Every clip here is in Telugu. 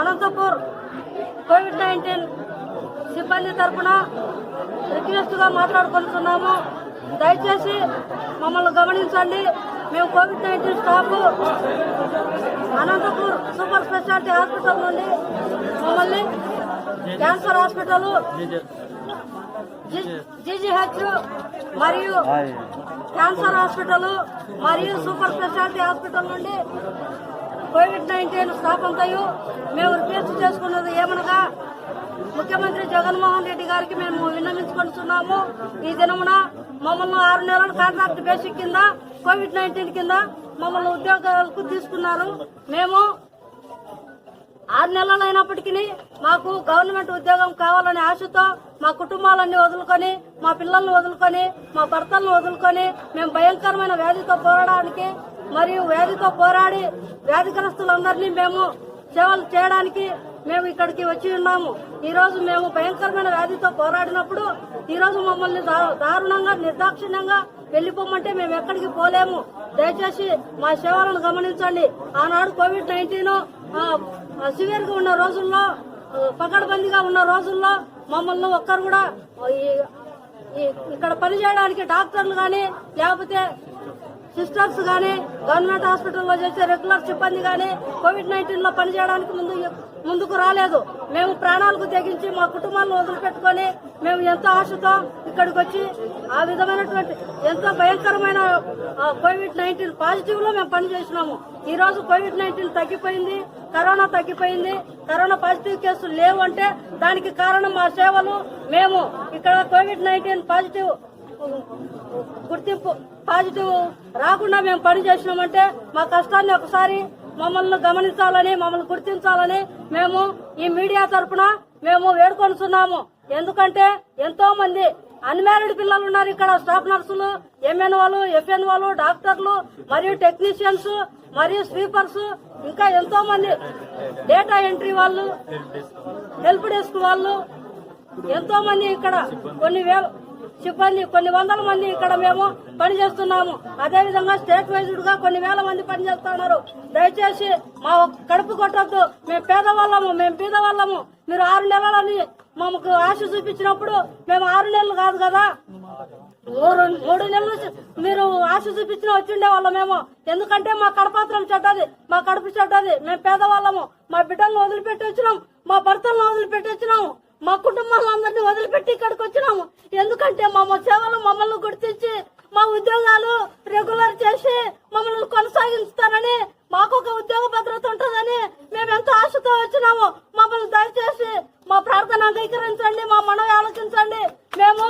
అనంతపూర్ కోవిడ్ నైన్టీన్ సిబ్బంది తరఫున రిక్వెస్ట్గా మాట్లాడుకుంటున్నాము. దయచేసి మమ్మల్ని గమనించండి. మేము covid nineteen staff Anantapur super speciality hospital నుండి మమ్మల్ని క్యాన్సర్ హాస్పిటల్ జీజీహెచ్ మరియు క్యాన్సర్ హాస్పిటల్ మరియు సూపర్ స్పెషాలిటీ హాస్పిటల్ నుండి కోవిడ్ నైన్టీన్ స్టాఫ్ అంతయు మేము రిక్వెస్ట్ చేసుకున్నది ఏమనగా ముఖ్యమంత్రి జగన్మోహన్ రెడ్డి గారికి మేము విన్నవించుకుంటున్నాము. ఈ దినమున మమ్మల్ని ఆరు నెలల కాంట్రాక్ట్ బేసిక్ కింద కోవిడ్ నైన్టీన్ కింద మమ్మల్ని ఉద్యోగాలకు తీసుకున్నారు. మేము ఆరు నెలలు అయినప్పటికీ మాకు గవర్నమెంట్ ఉద్యోగం కావాలనే ఆశతో మా కుటుంబాలన్నీ వదులుకొని మా పిల్లల్ని వదులుకొని మా భర్తలను వదులుకొని మేము భయంకరమైన వ్యాధితో పోరాడడానికి మరియు వ్యాధితో పోరాడి వ్యాధిగ్రస్తులందరినీ మేము సేవలు చేయడానికి మేము ఇక్కడికి వచ్చి ఉన్నాము. ఈ రోజు మేము భయంకరమైన వ్యాధితో పోరాడినప్పుడు ఈ రోజు మమ్మల్ని దారుణంగా నిర్దాక్షిణ్యంగా వెళ్ళిపోమంటే మేము ఎక్కడికి పోలేము. దయచేసి మా సేవలను గమనించండి. ఆనాడు కోవిడ్ నైన్టీన్ సివియర్గా ఉన్న రోజుల్లో పకడ్బందీగా ఉన్న రోజుల్లో మమ్మల్ని ఒక్కరు కూడా ఈ- ఇక్కడ పనిచేయడానికి డాక్టర్లు గాని లేకపోతే సిస్టర్స్ కానీ గవర్నమెంట్ హాస్పిటల్లో చేసే రెగ్యులర్ సిబ్బంది కానీ కోవిడ్ నైన్టీన్లో పనిచేయడానికి ముందు ముందుకు రాలేదు. మేము ప్రాణాలకు తెగించి మా కుటుంబాలను వదిలిపెట్టుకొని మేము ఎంతో ఆశతో ఇక్కడికి వచ్చి ఆ విధమైనటువంటి ఎంతో భయంకరమైన కోవిడ్ నైన్టీన్ పాజిటివ్లో మేము పనిచేసినాము ఈ రోజు కోవిడ్ నైన్టీన్ తగ్గిపోయింది కరోనా తగ్గిపోయింది కరోనా పాజిటివ్ కేసులు లేవు అంటే దానికి కారణం మా సేవలు. మేము ఇక్కడ కోవిడ్ నైన్టీన్ పాజిటివ్ గుర్తింపు పాజిటివ్ రాకుండా మేము పని చేసినామంటే మా కష్టాన్ని ఒకసారి మమ్మల్ని గమనించాలని మమ్మల్ని గుర్తించాలని మేము ఈ మీడియా తరఫున మేము వేడుకొనుచున్నాము. ఎందుకంటే ఎంతో మంది అన్మ్యారీడ్ పిల్లలు ఉన్నారు ఇక్కడ స్టాఫ్ నర్సులు ఎంఎన్ వాళ్ళు ఎఫ్ఎన్ వాళ్ళు డాక్టర్లు మరియు టెక్నీషియన్స్ మరియు స్వీపర్స్ ఇంకా ఎంతో మంది డేటా ఎంట్రీ వాళ్ళు హెల్ప్ డెస్క్ వాళ్ళు ఎంతో మంది ఇక్కడ కొన్ని వేల సిబ్బంది కొన్ని వందల మంది ఇక్కడ మేము పనిచేస్తున్నాము. అదేవిధంగా స్టేట్ వైజ్డ్గా కొన్ని వేల మంది పనిచేస్తున్నారు. దయచేసి మా కడుపు కొట్టద్దు. మేము పేదవాళ్ళము మేము పేదవాళ్ళము మీరు ఆరు నెలలని మాకు ఆశ చూపించినప్పుడు మేము ఆరు నెలలు కాదు కదా? మూడు మూడు నెలలు మీరు ఆశ చూపించిన వచ్చిండే వాళ్ళమేమో ఎందుకంటే మా కడపాత్రం చెడ్డది మా కడుపు చెడ్డది. మేము పేదవాళ్ళము. మా బిడ్డలను వదిలిపెట్టి వచ్చినాం మా భర్తలను వదిలిపెట్టి వచ్చినాము మా కుటుంబాలందరినీ వదిలిపెట్టి ఇక్కడికి వచ్చినాము. ఎందుకంటే మా సేవలు మమ్మల్ని గుర్తించి మా ఉద్యోగాలు రెగ్యులర్ చేసి మమ్మల్ని కొనసాగిస్తారని మాకు ఒక ఉద్యోగ భద్రత ఉంటుందని మేము ఎంతో ఆశతో వచ్చినాము మమ్మల్ని దయచేసి మా ప్రార్థన అంగీకరించండి మా మనవి ఆలోచించండి మేము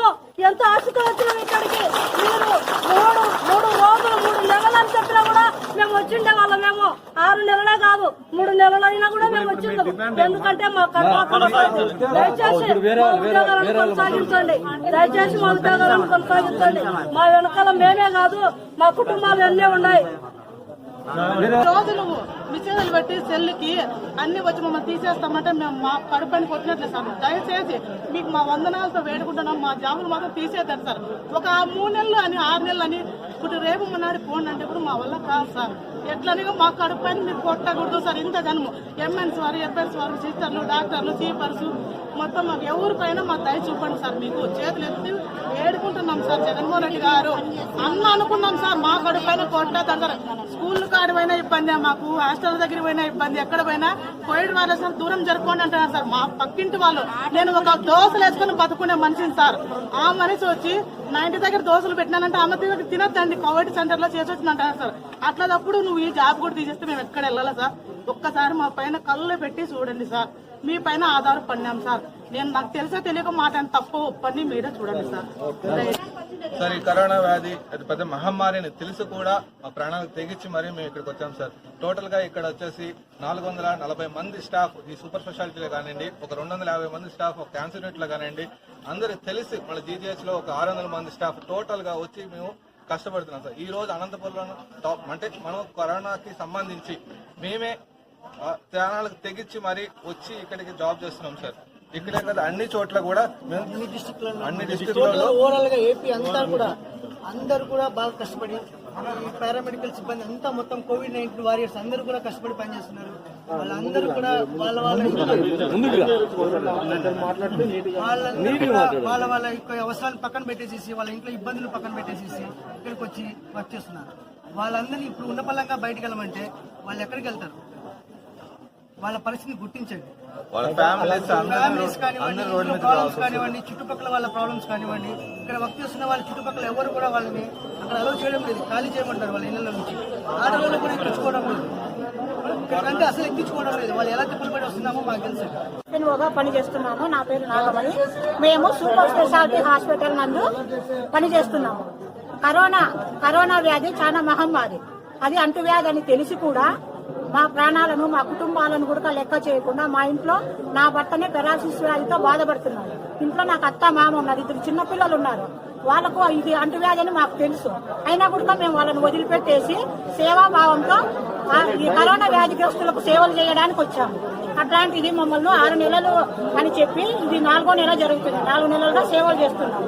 ఎంతో ఆశతో వచ్చినాము ఇక్కడికి మీరు మూడు మూడు రోజులు మూడు నెలలు అని చెప్పినా కూడా మేము వచ్చిండే వాళ్ళం మేము. ఆరు నెలలే కాదు మూడు నెలలైనా కూడా మేము వచ్చిందాం ఎందుకంటే మా దయచేసి మా ఉద్యోగాలను కొనసాగించండి. దయచేసి మా ఉద్యోగాలను కొనసాగించండి. మా వెనకాల మేమే కాదు మా కుటుంబాలు ఎన్నే ఉన్నాయి. రోజు నువ్వు మిషన్లు పెట్టి సెల్లుకి అన్ని వచ్చి మమ్మల్ని తీసేస్తామంటే మేము మా కడుపని కొట్టినట్లే సార్. దయచేసి మీకు మా వందనాలతో వేడుకుంటున్నాం. మా జాబులు మాత్రం తీసేద్దాం సార్. ఒక మూడు నెలలు అని ఆరు నెలలు అని ఇప్పుడు రేపు మొన్నటి పోండి అంటే కూడా మా వల్ల కాదు సార్. ఎట్లనే మా కడుపని మీరు కొట్టకూడదు సార్. ఇంత జనము. ఎంఎన్స్ వారు ఎఫ్ఎస్ వారు సిస్టర్లు డాక్టర్లు సీపర్స్ మొత్తం మాకు ఎవరిపైన మాకు దయ చూపండి సార్. మీకు చేతులు ఎత్తి వేడుకుంటున్నాం సార్ జగన్మోహన్ రెడ్డి గారు. అన్న అనుకున్నాం సార్ మా కడుపైన పైన కొట్టద్దు సార్. స్కూల్ కాడ పోయినా ఇబ్బందే మాకు హాస్టల్ దగ్గర పోయినా ఇబ్బంది ఎక్కడ పోయినా కోవిడ్ వైరస్ సార్ దూరం జరుపుకోండి అంటున్నారు సార్. మా పక్కింటి వాళ్ళు. నేను ఒక దోశలు వేసుకుని బతుకునే మనిషిని సార్. ఆ మనిషి వచ్చి నా ఇంటి దగ్గర దోశలు పెట్టినానంటే ఆమె దగ్గర తినొద్దండి. కోవిడ్ సెంటర్లో చేసి వచ్చింది అంటారు సార్. అట్లాదప్పుడు నువ్వు ఈ జాబ్ కూడా తీసేస్తే మేము ఎక్కడ వెళ్ళాలా సార్? ఒక్కసారి మా పైన కళ్ళు పెట్టి చూడండి సార్. మీ పైన ఆధారపడినాం సార్. నేను నాకు తెలిసే తెలియక మాట తప్పు ఒప్పని మీరే చూడండి సార్. సార్ ఈ కరోనా వ్యాధి అది పెద్ద మహమ్మారి అని తెలిసి కూడా మా ప్రాణాలకు తెగించి మరీ మేము ఇక్కడికి వచ్చాం సార్. టోటల్గా ఇక్కడ వచ్చేసి నాలుగు వందల నలభై మంది స్టాఫ్ ఈ సూపర్ స్పెషాలిటీలో కానివ్వండి ఒక రెండు వందల యాభై మంది స్టాఫ్ ఒక క్యాన్సర్ యూనిట్లో కానివ్వండి అందరూ తెలిసి మన జీజీహెచ్లో ఒక ఆరు వందల మంది స్టాఫ్ టోటల్గా వచ్చి మేము కష్టపడుతున్నాం సార్. ఈ రోజు అనంతపురంలో టాప్ అంటే మనం కరోనాకి సంబంధించి మేమే ప్రాణాలకు తెగించి మరీ వచ్చి ఇక్కడికి జాబ్ చేస్తున్నాం సార్. ఇక్కడే కదా అన్ని చోట్ల కూడా అన్ని డిస్టిక్లలో ఓవరాల్గా ఏపీ అంతా కూడా అందరూ కూడా బాగా కష్టపడి ఈ పారామెడికల్ సిబ్బంది అంతా మొత్తం కోవిడ్ నైన్టీన్ వారియర్స్ అందరూ కూడా కష్టపడి పనిచేస్తున్నారు. వాళ్ళందరూ కూడా వాళ్ళ వాళ్ళ వాళ్ళందరూ వాళ్ళ వాళ్ళ యొక్క అవసరాలు పక్కన పెట్టేసేసి వాళ్ళ ఇంట్లో ఇబ్బందులు పక్కన పెట్టేసేసి ఇక్కడికి వచ్చి వర్క్ చేస్తున్నారు. వాళ్ళందరినీ ఇప్పుడు ఉన్న పళ్ళంగా బయటకు వెళ్ళమంటే వాళ్ళు ఎక్కడికి వెళ్తారు? వాళ్ళ పరిస్థితిని గుర్తించండి. ఫ్యామిలీస్ కానివ్వండి ప్రాబ్లమ్స్ కానివ్వండి చుట్టుపక్కల వాళ్ళ ప్రాబ్లమ్స్ కానివ్వండి ఇక్కడ వర్క్ చేస్తున్న వాళ్ళ చుట్టుపక్కల ఎవరు కూడా వాళ్ళని అక్కడ అలౌ చేయడం లేదు ఖాళీ చేయమంటారు వాళ్ళ ఇళ్ళ నుంచి. ఆటోలో కూడా ఎక్కించుకోవడం లేదు. అసలు ఎక్కించుకోవడం లేదు. వాళ్ళు ఎలా తిప్పులు పడి వస్తున్నామో మాకు తెలుసు. ఎన్ఓగా పనిచేస్తున్నాము నా పేరు నాగమణి. మేము సూపర్ స్పెషాలిటీ హాస్పిటల్ నందు పనిచేస్తున్నాము కరోనా కరోనా వ్యాధి చాలా మహమ్మారి. అది అంటువ్యాధి అని తెలిసి కూడా మా ప్రాణాలను మా కుటుంబాలను కూడా లెక్క చేయకుండా మా ఇంట్లో నా భర్తనే పెరాసిస్ వ్యాధితో బాధపడుతున్నారు ఇంట్లో నాకు అత్త మామ ఉన్నారు ఇద్దరు చిన్నపిల్లలు ఉన్నారు. వాళ్ళకు ఇది అంటువ్యాధి అని మాకు తెలుసు. అయినా కూడా మేము వాళ్ళని వదిలిపెట్టేసి సేవాభావంతో ఈ కరోనా వ్యాధిగ్రస్తులకు సేవలు చేయడానికి వచ్చాము. అట్లాంటిది మమ్మల్ని ఆరు నెలలు అని చెప్పి ఇది నాలుగో నెల జరుగుతుంది. నాలుగు నెలలుగా సేవలు చేస్తున్నాం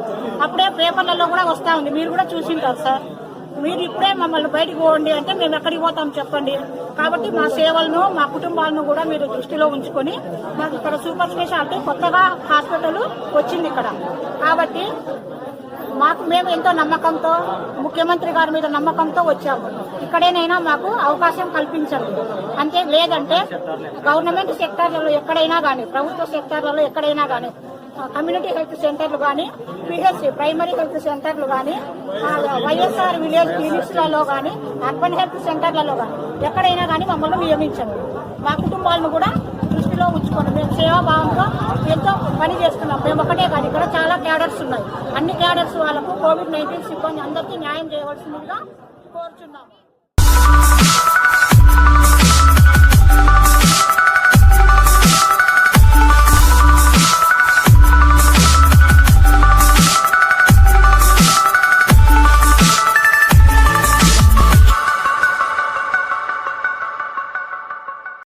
అప్పుడే పేపర్లలో కూడా వస్తా ఉంది. మీరు కూడా చూసింటారు సార్. మీరు ఇప్పుడే మమ్మల్ని బయటికి పోండి అంటే మేము ఎక్కడికి పోతాం చెప్పండి. కాబట్టి మా సేవలను మా కుటుంబాలను కూడా మీరు దృష్టిలో ఉంచుకొని మాకు ఇక్కడ సూపర్ స్పెషాలిటీ కొత్తగా హాస్పిటల్ వచ్చింది ఇక్కడ. కాబట్టి మాకు మేము ఎంతో నమ్మకంతో ముఖ్యమంత్రి గారి మీద నమ్మకంతో వచ్చాము. ఇక్కడేనైనా మాకు అవకాశం కల్పించండి. అంతే లేదంటే గవర్నమెంట్ సెక్టార్లలో ఎక్కడైనా కానీ ప్రభుత్వ సెక్టార్లలో ఎక్కడైనా కానీ కమ్యూనిటీ హెల్త్ సెంటర్లు కానీ పిహెచ్సి ప్రైమరీ హెల్త్ సెంటర్లు కానీ వైఎస్ఆర్ విలేజ్ క్లినిక్స్లలో కానీ అర్బన్ హెల్త్ సెంటర్లలో కానీ ఎక్కడైనా కానీ మమ్మల్ని నియమించండి. మా కుటుంబాలను కూడా దృష్టిలో ఉంచుకోండి. మేము సేవాభావంతో ఎంతో పని చేస్తున్నాం. మేము ఒకటే కాదు ఇక్కడ చాలా క్యాడర్స్ ఉన్నాయి. అన్ని క్యాడర్స్ వాళ్ళకు కోవిడ్ నైన్టీన్ సిబ్బంది అందరికీ న్యాయం చేయవలసిందిగా కోరుచున్నాము